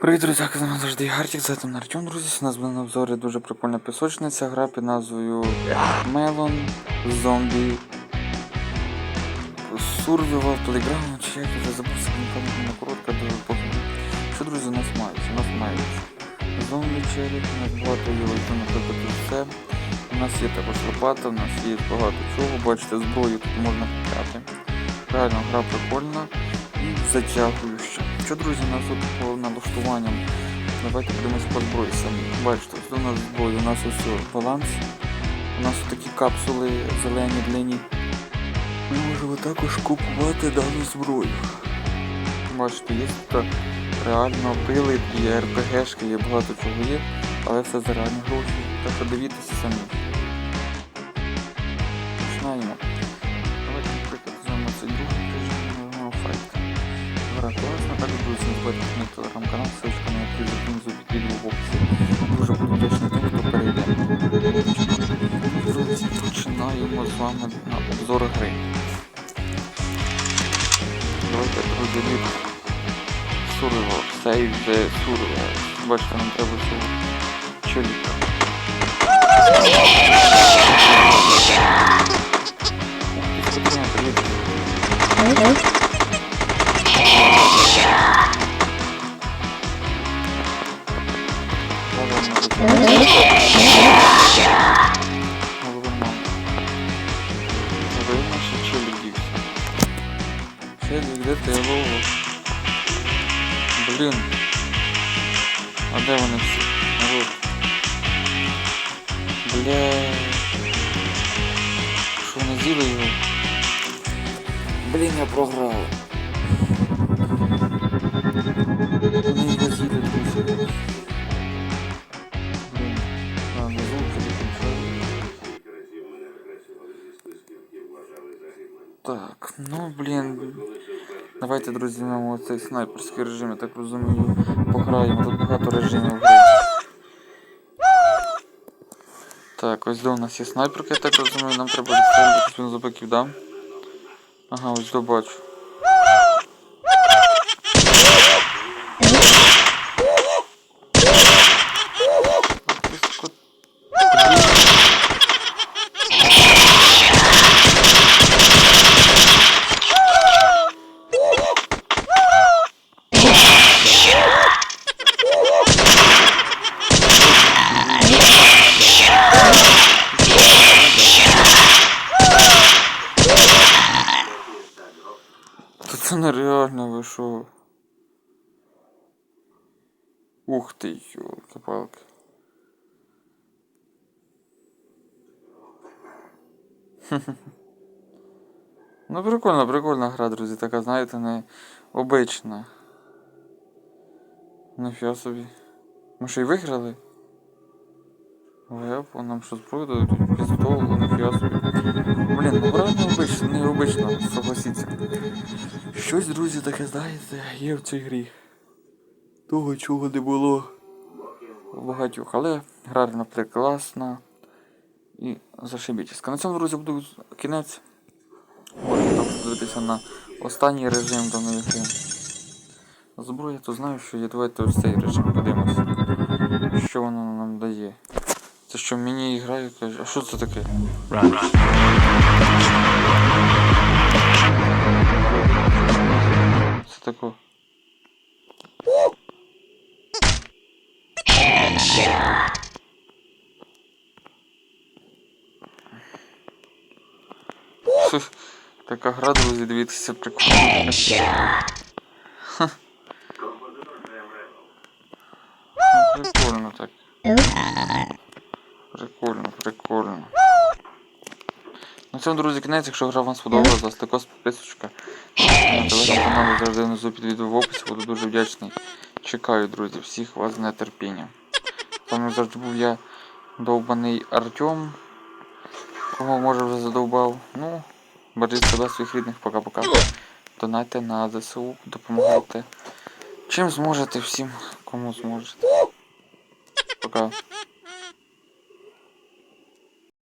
Привіт, друзі, з вами завжди Гартік, це там Артем, друзі. У нас буде на обзорі дуже прикольна пісочниця, гра під назвою Melon Zombie Survival Playground, чи як я вже забувся, не коротка, дуже похід. Що, друзі, у нас мають? У нас мають зомбі череп, у нас багато є наприклад, все. У нас є також лопата, у нас є багато чого, бачите, зброю тут можна купляти. Реально, гра прикольна і затягуюча. Що, друзі, у нас тут налаштуванням. Давайте подивимось по зброї самі. Бачите, нас зброя, у нас ось баланс. У нас такі капсули зелені длинні. Ми можемо також купувати дану зброю. Бачите, є тут реально пили, є РПГшки, є багато чого є, але все за реальні гроші. Так що дивіться самі. Починаємо. Друзі, не забудьте на телеграм-канал, ссылочка на який внизу під відео в описі. Дуже буду вдячний тим, хто перейде. Починаємо з вами на обзор гри. Давайте, від Survival, Save the Survival. Бачите, нам треба цього чоліка. Де ти ловиш? Блін. А де вони всі? Народ. Бля. Що вони з'їли його? Блін, я програв. Так, ну блін. Давайте, друзі, візьмемо цей снайперський режим, я так розумію. Пограємо, тут багато режимів. Так, ось до у нас є снайперка, я так розумію, нам треба відстрілювати бензопиків, да? Ага, ось до бачу. Це нереально ви що? Ух ти, ёлки-палки. Ну прикольно, прикольна гра, друзі, така, знаєте, не обична. Нафіга собі. Ми що й виграли? Лепо, нам що зброю дадуть? Пістол, нафіга собі. Блін, ну гра необична, необична, согласіться. Щось, друзі, таке, знаєте, є в цій грі. Того, чого не було багатьох, але гра прекрасна і зашибітельська. На цьому, друзі, буду кінець. Там подивитися на останній режим даної гри. Зброя, то знаю, що є. Давайте ось цей режим подивимося. Що воно нам дає. Це що мені грає, каже. А що це таке? Це таке. Хе, Така гра, друзі, дивіться, прикольно. Ха. Ну, Прикольно так. Прикольно, прикольно. На цьому, друзі, кінець, якщо гра вам сподобалась, вас також підписочка. На телеграм-каналі завжди внизу під відео в описі, буду дуже вдячний. Чекаю, друзі, всіх вас з нетерпінням. Вами завжди був я, довбаний Артем. Кого може вже задовбав. Ну, бережіть себе своїх рідних, пока-пока. Донайте на ЗСУ, допомагайте. Чим зможете всім, кому зможете. Пока.